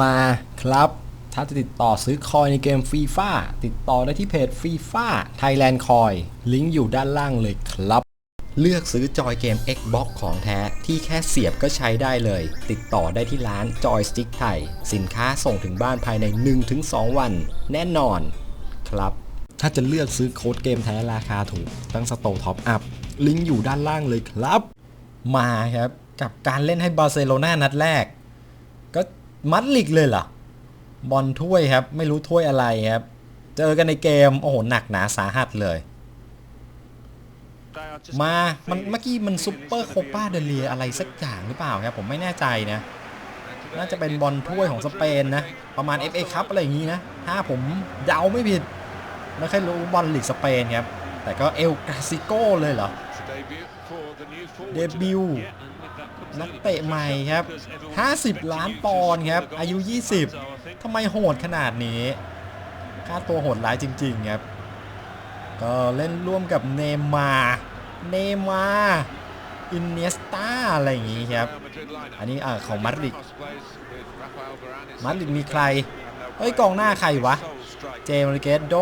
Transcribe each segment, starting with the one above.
มาครับถ้าจะติดต่อซื้อคอยในเกมฟีฟ่าติดต่อได้ที่เพจฟีฟ่าไทยแลนด์คอยลิงก์อยู่ด้านล่างเลยครับ เลือกซื้อจอยเกม Xbox ของแท้ที่แค่เสียบก็ใช้ได้เลย ติดต่อได้ที่ร้านจอยสติ๊กไทย สินค้าส่งถึงบ้านภายใน 1-2 วัน แน่นอนครับ ถ้าจะเลือกซื้อโค้ดเกมแท้ราคาถูกตั้งสโตร์ท็อปอัพลิงก์อยู่ด้านล่างเลยครับ มาครับกับการเล่นให้บาร์เซโลนานัดแรก มัดลิกเลยเหรอบอลถ้วยครับ ไม่รู้ถ้วยอะไรครับ เจอกันในเกม โอ้โห หนักหนาสาหัสเลย มามันเมื่อกี้มันซุปเปอร์โคปาเดเลียอะไรสักอย่างหรือเปล่าครับ ผมไม่แน่ใจนะ น่าจะเป็นบอลถ้วยของสเปนนะ ประมาณ FA คัพอะไรอย่างนี้นะ ถ้าผมเดาไม่ผิดไม่ค่อยรู้บอลลีกสเปนครับ แต่ก็เอลกาซิโกเลยเหรอ เดบิว นักเตะใหม่ครับ 50 ล้านปอนด์ครับ อายุ 20ทำไมโหดขนาดนี้ ค่าตัวโหดร้ายจริง ๆ ครับ ก็เล่นร่วมกับเนมาเนมาอินเนสตาอะไรอย่างงี้ครับ อันนี้อ่าของมาดริดมาดริดมีใคร เฮ้ยกองหน้าใครวะ เจมส์เกตโด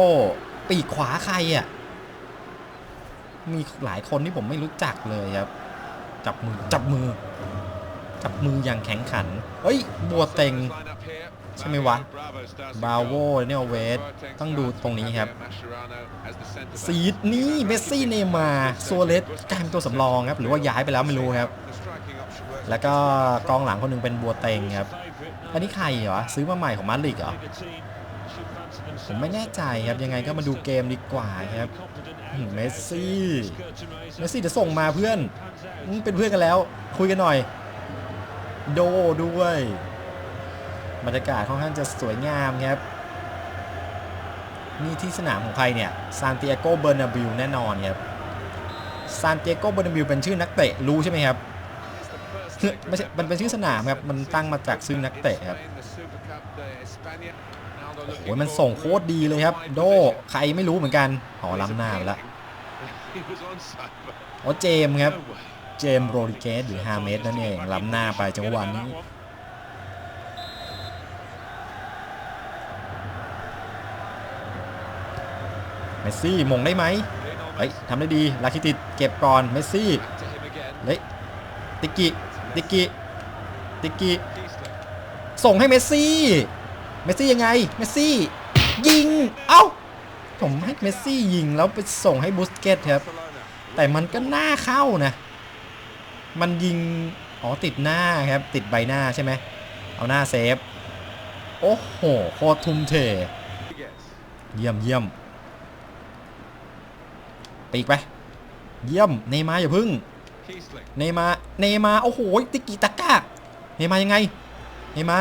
ปีกขวาใครอะ มีหลายคนที่ผมไม่รู้จักเลยครับ จับมือจับมือ จับมืออย่างแข็งขัน เฮ้ย บัวเต็ง ใช่ไหมวะบาโวเนลเวสต้องดูตรงนี้ครับ ซีดนี่เมสซี่เนย์มาโซเลสกลายเป็นตัวสำรองครับ หรือว่าย้ายไปแล้วไม่รู้ครับ แล้วก็กองหลังคนหนึงเป็นบัวเต็งครับ อันนี้ใครเหรอ ซื้อมาใหม่ของมาดริดเหรอผมไม่แน่ใจครับยังไงก็มาดูเกมดีกว่าครับ เมสซี่เมสซี่เดี๋ยวส่งมาเพื่อนเป็นเพื่อนกันแล้ว คุยกันหน่อย โดด้วยบรรยากาศค่อนข้างจะสวยงามครับนี่ที่สนามของใครเนี่ยซานติเอโกเบอร์นาบิลแน่นอนครับซานติเอโกเบอร์นาบิลเป็นชื่อนักเตะรู้ใช่ไหมครับไม่ใช่มันเป็นชื่อสนามครับ มันตั้งมาจากชื่อนักเตะครับ โอ้ยมันส่งโคตรดีเลยครับ โดใครไม่รู้เหมือนกันอ๋อล้ำหน้าไปแล้วอ๋อเจมครับ เจมโรดิเกสหรือฮาเมสนั่นเองล้ำหน้าไปจังหวะนี้เมสซี่มงได้ไหมเฮ้ยทำได้ดีลาคิติดเก็บก่อนเมสซี่เฮ้ยติกิติกิติกิส่งให้เมสซี่ เมสซี่ยังไง เมสซี่ ยิง เอ้า ผมให้เมสซี่ยิงแล้วไปส่งให้บูสเกตครับ แต่มันก็หน่าเข้านะ มันยิง อ๋อติดหน้าครับ ติดใบหน้าใช่ไหม เอาหน้าเซฟ โอ้โห โคตรทุ่มเท เยี่ยมเยี่ยมปีกไป เยี่ยม เนมาอย่าพึ่ง เนมา เนมา โอ้โห ติกิตาก้า เนมายังไง เนมา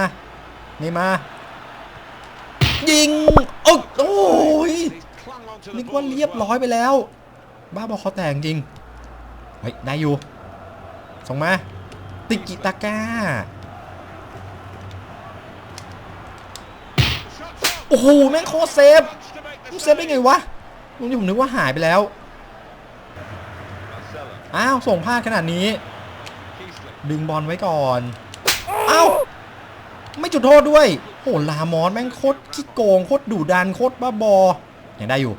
เนมา ยิงโอ้โอยนึกว่าเรียบร้อยไปแล้ว บ้าบอคอแตกจริงเฮ้ยได้อยู่ ส่งมา ติกิตาก้า โอ้โห แม่งโคตรเซฟมึงเซฟได้ไงวะตรงนี้ผมนึกว่าหายไปแล้ว อ้าว ส่งพลาดขนาดนี้ ดึงบอลไว้ก่อน อ้าว ไม่จุดโทษด้วย โอ้ลามอสแม่งโคตรขี้โกงโคตรดุดันโคตรบ้าบอยังได้อยู่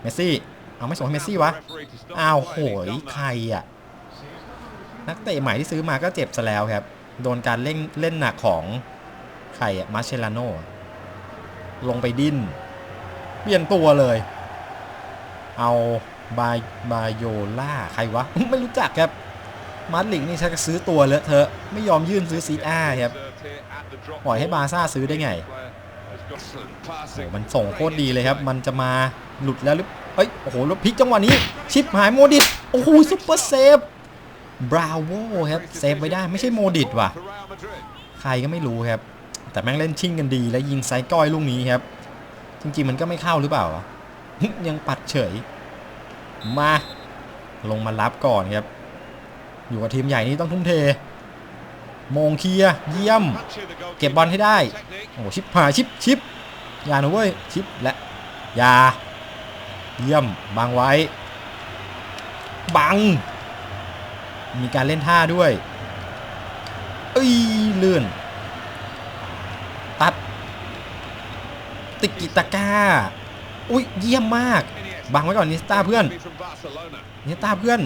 เมสซี่ เอาไม่ส่งให้เมสซี่วะ อ้าวโหยใครอะ นักเตะใหม่ที่ซื้อมาก็เจ็บซะแล้วครับ โดนการเล่นเล่นหนักของใครอะมาเชลาโนลงไปดิ้น เปลี่ยนตัวเลย เอาบายบายโยล่าใครวะ ไม่รู้จักครับมาดริดนี่ชักซื้อตัวเลอะเธอะ ไม่ยอมยื่นซื้อซีอาครับ ปล่อยให้บาซ่าซื้อได้ไงโอ้โหมันส่งโคตรดีเลยครับ มันจะมาหลุดแล้วหรือเฮ้ย โอ้โหแล้วพลิกจังหวะนี้ ชิปหายโมดิตโอ้โหซุปเปอร์เซฟ บราโวครับ เซฟไว้ได้ไม่ใช่โมดิตว่ะ ใครก็ไม่รู้ครับ แต่แม่งเล่นชิ่งกันดี แล้วยิงไซก้อยลูกนี้ครับ จริงๆมันก็ไม่เข้าหรือเปล่าวะยังปัดเฉย มา ลงมารับก่อนครับ อยู่กับทีมใหญ่นี่ต้องทุ่มเท มงเคลียร์เยี่ยม เก็บบอลให้ได้ โอ้ชิปหายชิปชิปอย่านะเว้ยชิปและอย่าเยี่ยมบังไว้ บัง มีการเล่นท่าด้วย เอ้ยเลื่อน ตัด ติกิตาก้า อุ้ยเยี่ยมมาก บังไว้ก่อนนิสตาเพื่อนนิสตาเพื่อน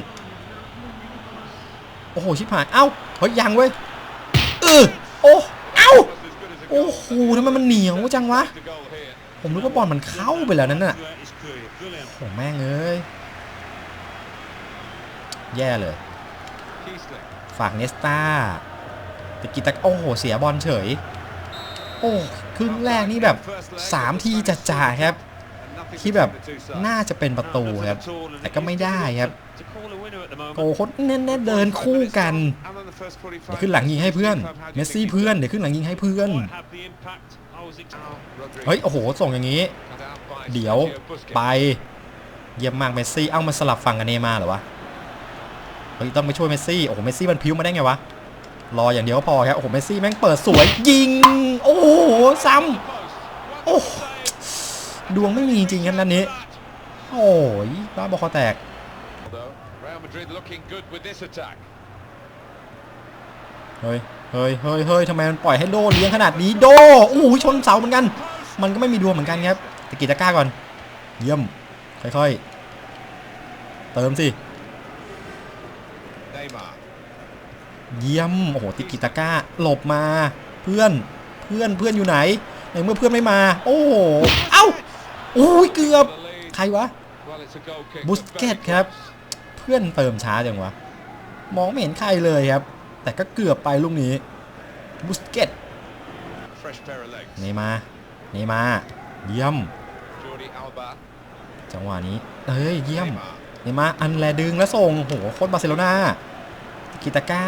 โอ้โห ชิบหาย เอ้า เฮ้ยยังเว้ย ออโอ้เอ้าโอ้โหทำไมมันเหนียวจังวะ ผมนึกว่าบอลมันเข้าไปแล้วนั่นน่ะโอ้แม่งเอ้ยแย่เลย ฝากเนสตาตะกิตะโอ้โห เสียบอลเฉย โอ้ครึ่งแรกนี่แบบ 3 ทีจัดจ่าครับ ที่แบบน่าจะเป็นประตูครับ แต่ก็ไม่ได้ครับโกโคตรแน่นๆเดินคู่กัน เดี๋ยวขึ้นหลังยิงให้เพื่อน เมสซี่เพื่อน เดี๋ยวขึ้นหลังยิงให้เพื่อน เฮ้ย โอ้โห ส่งอย่างนี้ เดี๋ยวไป เยี่ยมมากเมสซี่ เอ้ามาสลับฝั่งกับเนมาเหรอวะ เฮ้ย ต้องไปช่วยเมสซี่ โอ้โห เมสซี่มันพิ้วมาได้ไงวะ รออย่างเดียวก็พอครับ โอ้โห เมสซี่แม่งเปิดสวยยิง โอ้โห ซ้ำโอ้ดวงไม่มีจริงครับนัดนี้ โอ้ยบ้าบอคอแตก เฮ้ยเฮ้ยเฮ้ยเฮ้ยทำไมมันปล่อยให้โดเลี้ยงขนาดนี้โดโอ้โหชนเสาเหมือนกัน มันก็ไม่มีดวงเหมือนกันครับตะกี้ตะก้าก่อน เยี่ยม ค่อยๆ เติมสิ Neymar. เยี่ยมโอ้โหติกิตาก้าหลบมา เพื่อนเพื่อนเพื่อนอยู่ไหนในเมื่อเพื่อนไม่มา โอ้โหเอ้าโอ้ยเกือบ ใครวะบุสเกตครับ เพื่อนเติมช้าจังวะมองไม่เห็นใครเลยครับ แต่ก็เกือบไปลูกนี้บุสเกต Fresh pair of legs. เนย์มาร์เนย์มาร์เยี่ยม Jordi Alba. จังหวะนี้เอ้ยเยี่ยม Neymar. เนย์มาร์อันแลดึงแล้วส่งโหโคตรบาร์เซโลนากิตาก้า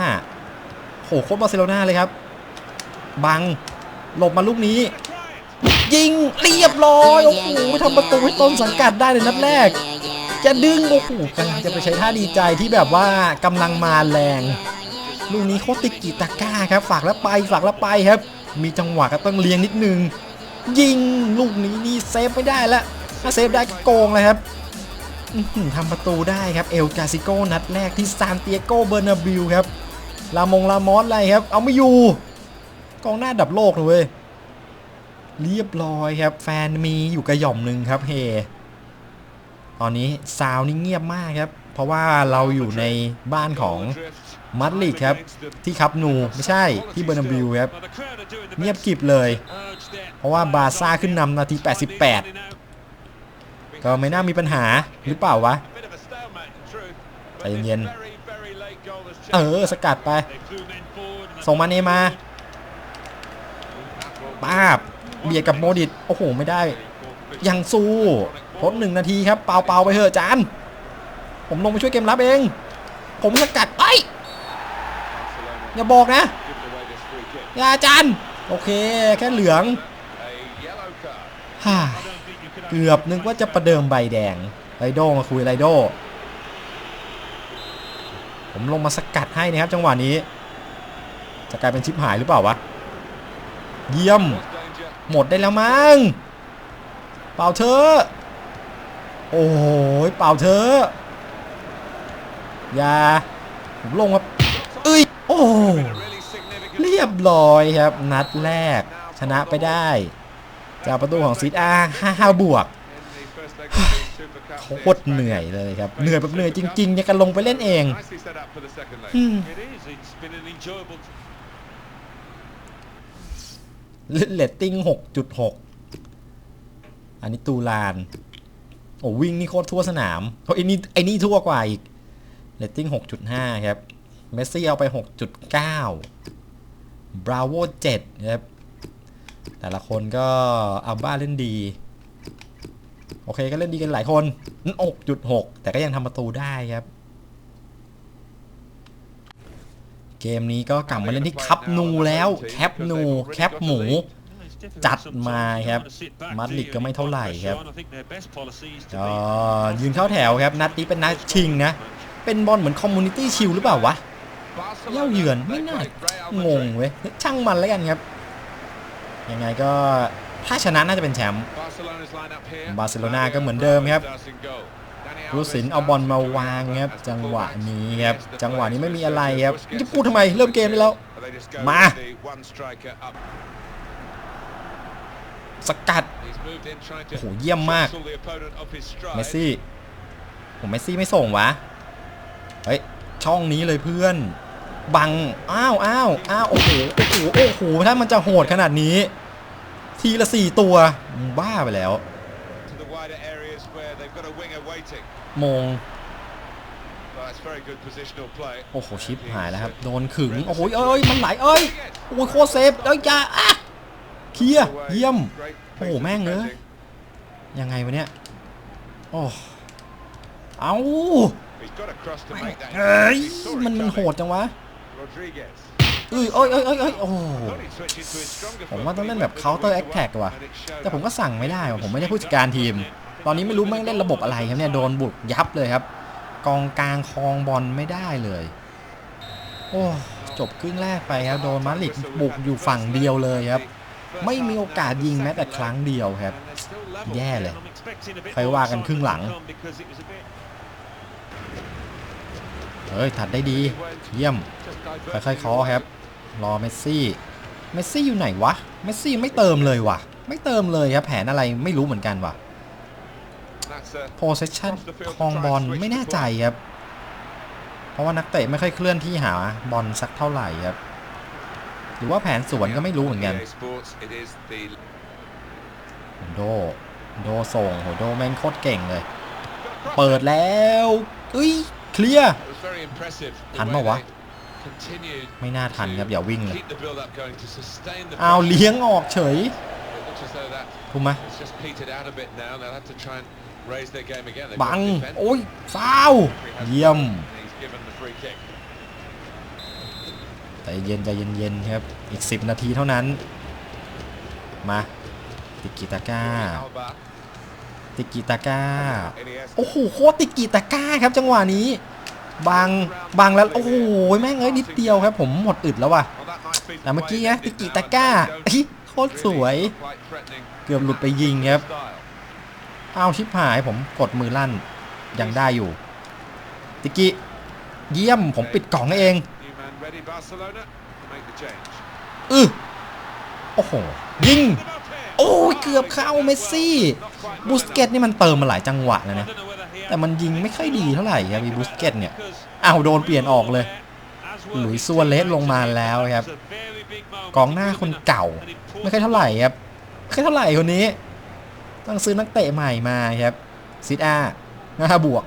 โหโคตรบาร์เซโลนาเลยครับ บังหลบมาลูกนี้ ยิงเรียบร้อยโอ้โหทำประตูให้ต้นสังกัดได้ในนัดแรก จะดึงโอ้โหกำลังจะไปใช้ท่าดีใจที่แบบว่ากำลังมาแรง ลูกนี้โคติกิตาก้าครับฝากแล้วไปฝากแล้วไปครับ มีจังหวะก็ต้องเลี้ยงนิดนึง ยิงลูกนี้นี่เซฟไม่ได้ละถ้าเซฟได้ก็โกงเลยครับทำประตูได้ครับเอลกาซิโกนัดแรกที่ซานเตียโกเบอร์นาบิวครับลามงลามอสอะไรครับ เอาไม่อยู่ กองหน้าดับโลกเลยเว้ยเรียบร้อยครับ แฟนมีอยู่กระหย่อมหนึ่งครับเฮตอนนี้ซาวนี่เงียบมากครับ ราะว่าเราอยู่ในบ้านของมัดลิดครับ ที่คับนูไม่ใช่ที่เบอร์นาบิวครับเงียบกริบเลย เพราะว่าบาซ่าขึ้นนำนาที 88 ก็ไม่น่ามีปัญหาหรือเปล่าวะใจเย็นเออ สกัดไป ส่งมาเนมาป้าบเบียดกับโมดิตโอ้โห ไม่ได้ ยังสู้ทดหนึ่งนาทีครับ เปล่าเปล่าไปเถอะจาน ผมลงไปช่วยเกมรับเอง ผมสกัดไอ้ย Barcelona อย่าบอกนะ giving away this free kick. อย่าจานโอเค แค่เหลือง A yellow card. ฮ่า I don't think you could เกือบนึกว่าจะประเดิมใบแดงไรโดมาคุยไรโด ผมลงมาสกัดให้นะครับจังหวะนี้ จะกลายเป็นชิปหายหรือเปล่าวะ เยี่ยม Was danger. หมดได้แล้วมั้ง เปล่าเธอะโอ้โห เปล่าเธอะอ ย่าผมลงครับเอ้ยโอ้ A really significant เรียบร้อยครับ นัดแรกชนะไปได้ จากประตูของซีดอา5บวก in the first leg of the Super Cup. โคตรเหนื่อยเลยครับ เหนื่อยแบบเหนื่อยจริงๆยังกันลงไปเล่นเอง Nicely set up for the second leg. อืม It is. It's been an enjoyable. เลตติ้ง 6.6 อันนี้ตูลาน โอ้วิ่งนี่โคตรทั่วสนามโอ้ไอ้นี่ไอ้นี่ทั่วกว่าอีก เลตติ้ง 6.5 ครับ เมสซี่เอาไป 6.9 บราโว7ครับ แต่ละคนก็อัลบ้าเล่นดี โอเคก็เล่นดีกันหลายคนนั่น6.6 แต่ก็ยังทำประตูได้ครับ เกมนี้ก็กลับมาเล่นที่คับนูแล้ว แคปนูแคปหมู จัดมาครับ มัด do ลิด you? ก็ไม่เท่าไหร่ครับก็ยืนเข้าแถวครับ นัดนี้เป็นนัดชิงนะ เป็นบอลเหมือนคอมมูนิตี้ชิลหรือเปล่าวะเย่าเยือนไม่น่างงเว้ยช่างมันแล้วกันครับ ยังไงก็ถ้าชนะน่าจะเป็นแชมป์บาร์เซโลนาก็เหมือนเดิมครับรูสินเอาบอลมาวางครับจังหวะนี้ครับจังหวะนี้ไม่มีอะไรครับจะพูดทำไมเริ่มเกมได้แล้วมาสกัดโอ้โหเยี่ยมมากเมสซี่ผมเมสซี่ไม่ส่งวะ เฮ้ยช่องนี้เลยเพื่อน บัง อ้าวอ้าวอ้าวโอ้โหโอ้โหโอ้โหถ้ามันจะโหดขนาดนี้ ทีละสี่ตัวมึงบ้าไปแล้ว To the wider areas where they've got a winger waiting. มง But it's very good positional play. โอ้โหชิปหายแล้วครับ โดนขึง โอ้โหเอ้ยมันไหลเอ้ยโอ้ยโคตรเซฟเอ้ยอย่าอะเคลียร์เยี่ยม Great โอ้ piece โห of แม่งเอ้ย defending. ยังไงวะเนี่ยโอ้เอา He's got a cross to make that. เอ้ย He saw it มันมันโห coming. ดจังวะ Rodriguez. เอ้ยเอ้ยเอ้ยเอ้ยเอ้ยโอ้ Thought he'd switch into his stronger ผม foot, ว่าต้อง but เล่ he นแบบ went with counter the winger attack one, ว่ะ and it showed แต่ผม up. ก็สั่งไม่ได้ว่ะผมไม่ได้ผู้จัดการทีม ตอนนี้ไม่รู้แม่งเล่นระบบอะไรครับเนี่ยโดนบุกยับเลยครับ กองกลางคลองบอลไม่ได้เลย โอ้จบครึ่งแรกไปครับโดนมาดริดบุกอยู่ฝั่งเดียวเลยครับ ไม่มีโอกาสยิงแม้แต่ครั้งเดียวครับ And they're still level. แย่เลย I'm expecting a bit ใคร more ว่ากันครึ่งหลัง เฮ้ยถัดได้ดี เยี่ยม ค่อยๆเคาะครับ รอเมสซี่ เมสซี่อยู่ไหนวะ เมสซี่ไม่เติมเลยวะไม่เติมเลยครับ แผนอะไรไม่รู้เหมือนกันวะโพส s ชั่นคองบอลไม่แน่ใจครับ เพราะว่านักเตะไม่ค่อยเคลื่อนที่หาบอลสักเท่าไหร่ครับ หรือว่าแผนสวนก็ไม่รู้เหมือนกัน โด โดส่งโหโดแม่งโคตรเก่งเลย เปิดแล้วเอ้ย เคลียร์ It was very impressive. the ทัน way ปะวะ they continued ไม่น่าทันครับอย่าวิ่งเลย keep the build-up going to sustain the อ้าว pressure. เลี้ยงออกเฉย It looks as though that ถูกไหม has just petered out a bit now. They'll have to try and raise their game again. They've บั got ง to defend. โอ้ยฟาวล์เยี่ยม He's given the free kick. ใจเย็นใจเย็นๆครับ อีก 10 นาทีเท่านั้น มาติกิตาก้า Alba, ติกิตาก้า โอ้โหโคตรติกิตาก้าครับจังหวะนี้บังบังแล้วโอ้โหแม่งเอ้ยนิดเดียวครับ ผมหมดอึดแล้วว่ะแต่เมื่อกี้นะติกิตาก้าโคตรสวย เกือบหลุดไปยิงครับเอาชิบหายผมกดมือลั่นยังได้อยู่ ติกิเยี่ยมผมปิดกล่องเองอือโอ้โหยิง โอ้ยเกือบเข้าเมสซี่บูสเกตนี่มันเติมมาหลายจังหวะแล้วนะแต่มันยิงไม่ค่อยดีเท่าไหร่ครับมีบูสเกตเนี่ยอ้าวโดนเปลี่ยนออกเลยหลุยส์ซัวเรสลงมาแล้วครับกองหน้าคนเก่า ไม่ค่อยเท่าไหร่ครับไม่ค่อยเท่าไหร่คนนี้ ต้องซื้อนักเตะใหม่มาครับซิดอาหน้าบวก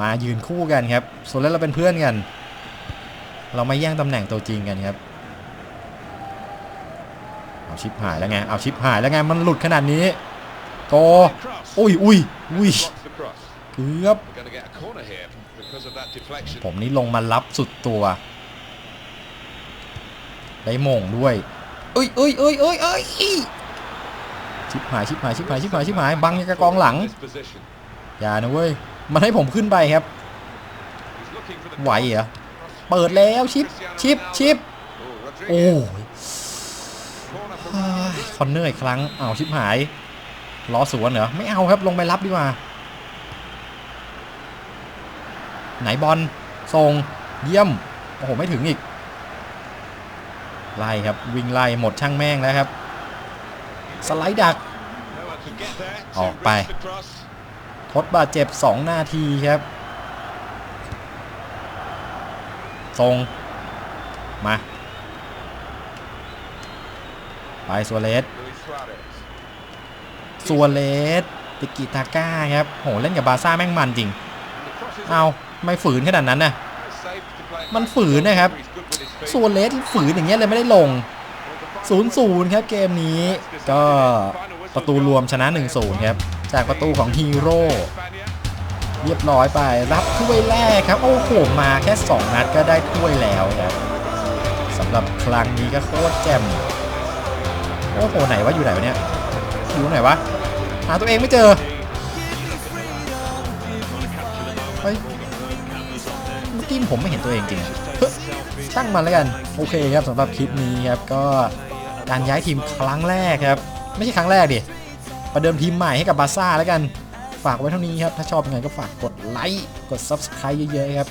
มายืนคู่กันครับส่วนแล้วเราเป็นเพื่อนกัน เราไม่แย่งตำแหน่งตัวจริงกันครับ เอาชิปหายแล้วไง เอาชิปหายแล้วไง มันหลุดขนาดนี้โก Cross. อุ้ยอุ้ยอุ้ยเกือบผมนี่ลงมารับสุดตัว ได้มงด้วยเอ้ยเอ้ยเอ้ยเอ้ยเอ้ยชิบหายชิบหายชิบหายชิบหายชิบหายบังยังกระกองหลัง อย่านะเว้ย มันให้ผมขึ้นไปครับ ไหวเหรอ เปิดแล้วชิปชิปชิปโอ้ย Corner for เฮ้ย คอนเนอร์อีกครั้งอ้าวชิบหายล้อสวนเหรอ ไม่เอาครับลงไปรับดีกว่า ไหนบอลส่งเยี่ยม โอ้โห ไม่ถึงอีก ไล่ครับ วิ่งไล่หมดช่างแม่งแล้วครับ สไลด์ดัก ออกไป ทดบาดเจ็บ 2 นาทีครับส่งมา ไปซัวเลส Luis Suarez. ซัวเลสติกิตาก้าครับโหเล่นกับบาร์ซ่าแม่งมันจริง เอาไม่ฝืนขนาดนั้นนะมันฝืนนะครับ He's good with his feet. ซัวเลสฝืนอย่างเงี้ยเลยไม่ได้ลง0-0ครับเกมนี้ก็ประตูรวมชนะ 1-0 ครับ จากประตูของฮีโร่เรียบร้อยไปรับถ้วยแรกครับ โอ้โหมาแค่ 2 นัดก็ได้ถ้วยแล้วครับสำหรับครั้งนี้ก็โคตรแจ่ม โอ้โหไหนวะอยู่ไหนวะเนี่ยอยู่ไหนวะหาตัวเองไม่เจอเฮ้ยเมื่อกี้ผมไม่เห็นตัวเองจริงช่างมันแล้วกันโอเคครับสำหรับคลิปนี้ครับก็การย้ายทีมครั้งแรกครับ ไม่ใช่ครั้งแรกดิประเดิมทีมใหม่ให้กับบาซ่าแล้วกันฝากไว้เท่านี้ครับ ถ้าชอบยังไงก็ฝากกดไลค์กด Subscribe เยอะๆครับ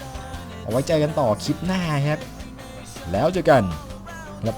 เอาไว้เจอกันต่อคลิปหน้าครับ แล้วเจอกันครับ